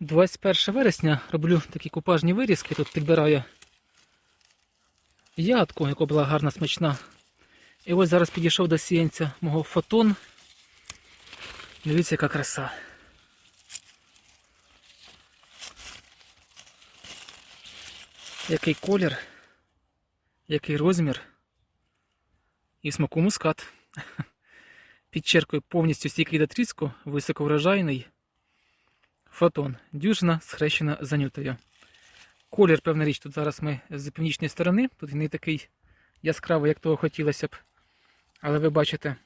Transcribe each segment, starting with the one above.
21 вересня роблю такі купажні вирізки. Тут підбираю ядку, яка була гарна смачна. І ось зараз підійшов до сіянця мого фотон. Дивіться, яка краса. Який колір, який розмір. І смаку мускат. Підчеркую повністю стійкий до тріску, високоврожайний. Фотон. Дюжина схрещена за нютою. Колір, певна річ, тут зараз ми з північної сторони. Тут він не такий яскравий, як того хотілося б. Але ви бачите.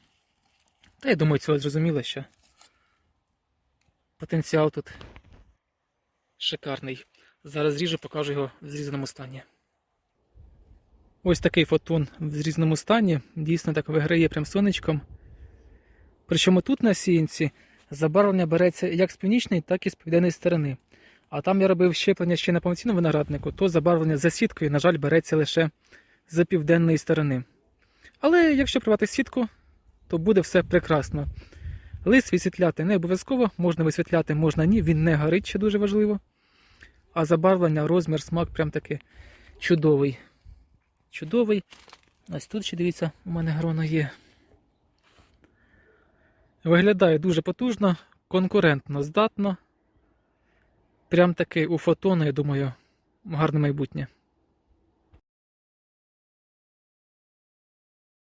Та я думаю, цього зрозуміло, що потенціал тут шикарний. Зараз зріжу, покажу його в зрізаному стані. Ось такий фотон в зрізаному стані. Дійсно так виграє прям сонечком. Причому тут на сіянці забарвлення береться як з північної, так і з південної сторони. А там я робив щеплення ще на повноцінному винограднику, то забарвлення за сіткою, на жаль, береться лише з південної сторони. Але якщо привати сітку, то буде все прекрасно. Лист висвітляти не обов'язково, можна висвітляти, можна ні, він не горить, що дуже важливо. А забарвлення, розмір, смак прям таки чудовий. Чудовий. Ось тут ще дивіться, у мене грона є. Виглядає дуже потужно, конкурентно здатно. Прям таки у фотона, я думаю, гарне майбутнє.